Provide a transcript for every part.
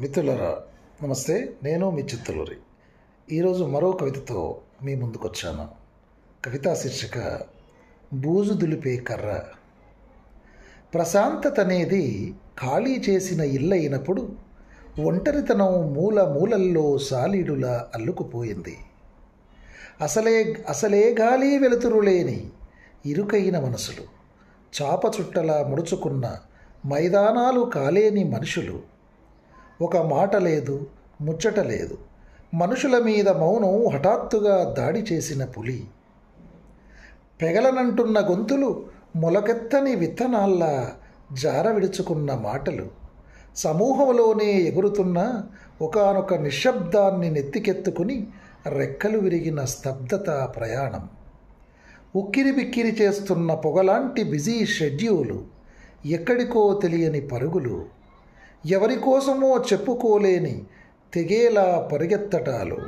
మిత్రులరా నమస్తే. నేను మీ చిత్తలూరి. ఈరోజు మరో కవితతో మీ ముందుకొచ్చాను. కవితా శీర్షిక బూజు దులిపే కర్ర. ప్రశాంతత అనేది ఖాళీ చేసిన ఇల్లు అయినప్పుడు ఒంటరితనం మూల మూలల్లో సాలీడులా అల్లుకుపోయింది. అసలే అసలే గాలి వెలుతురు లేని ఇరుకైన మనసులు చాప చుట్టలా ముడుచుకున్న మైదానాలు కాలేని మనుషులు ఒక మాట లేదు ముచ్చట లేదు. మనుషుల మీద మౌనం హఠాత్తుగా దాడి చేసిన పులి. పెగలనంటున్న గొంతులు మొలకెత్తని విత్తనాల్లా జార విడుచుకున్న మాటలు. సమూహంలోనే ఎగురుతున్న ఒకానొక నిశ్శబ్దాన్ని నెత్తికెత్తుకుని రెక్కలు విరిగిన స్తబ్దత ప్రయాణం. ఉక్కిరి బిక్కిరి చేస్తున్న పొగలాంటి బిజీ షెడ్యూలు ఎక్కడికో తెలియని పరుగులు. ఎవరి కోసమో చెప్పుకోలేని తెగేలా పరుగెత్తటాలు.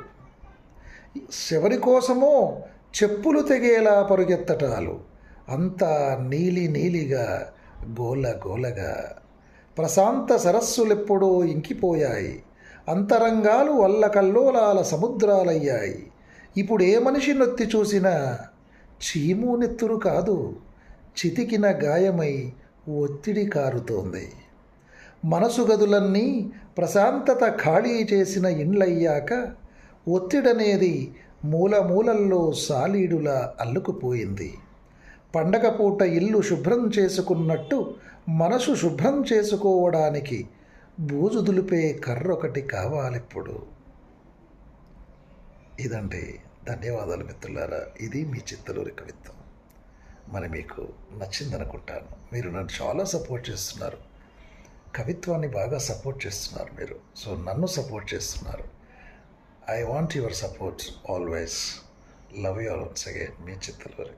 ఎవరి కోసమో చెప్పులు తెగేలా పరుగెత్తటాలు. అంతా నీలి నీలిగా గోల గోలగా. ప్రశాంత సరస్సులెప్పుడో ఇంకిపోయాయి. అంతరంగాలు వల్లకల్లోలాల సముద్రాలయ్యాయి. ఇప్పుడు ఏ మనిషి నొత్తి చూసినా చీము నెత్తురు కాదు చితికిన గాయమై ఒత్తిడి కారుతోంది. మనసు గదులన్నీ ప్రశాంతత ఖాళీ చేసిన ఇండ్లయ్యాక ఒత్తిడనేది మూలమూలల్లో సాలీడులా అల్లుకుపోయింది. పండగ పూట ఇల్లు శుభ్రం చేసుకున్నట్టు మనసు శుభ్రం చేసుకోవడానికి బూజు దులిపే కర్రొకటి కావాలిప్పుడు. ఇదండి. ధన్యవాదాలు మిత్రులారా. ఇది మీ చిత్తలూరి కవిత్వం. మరి మీకు నచ్చిందనుకుంటాను. మీరు నన్ను చాలా సపోర్ట్ చేస్తున్నారు. కవిత్వాన్ని బాగా సపోర్ట్ చేస్తున్నారు మీరు. సో నన్ను సపోర్ట్ చేస్తున్నారు. I want your support always love you all once again me Chittaluri.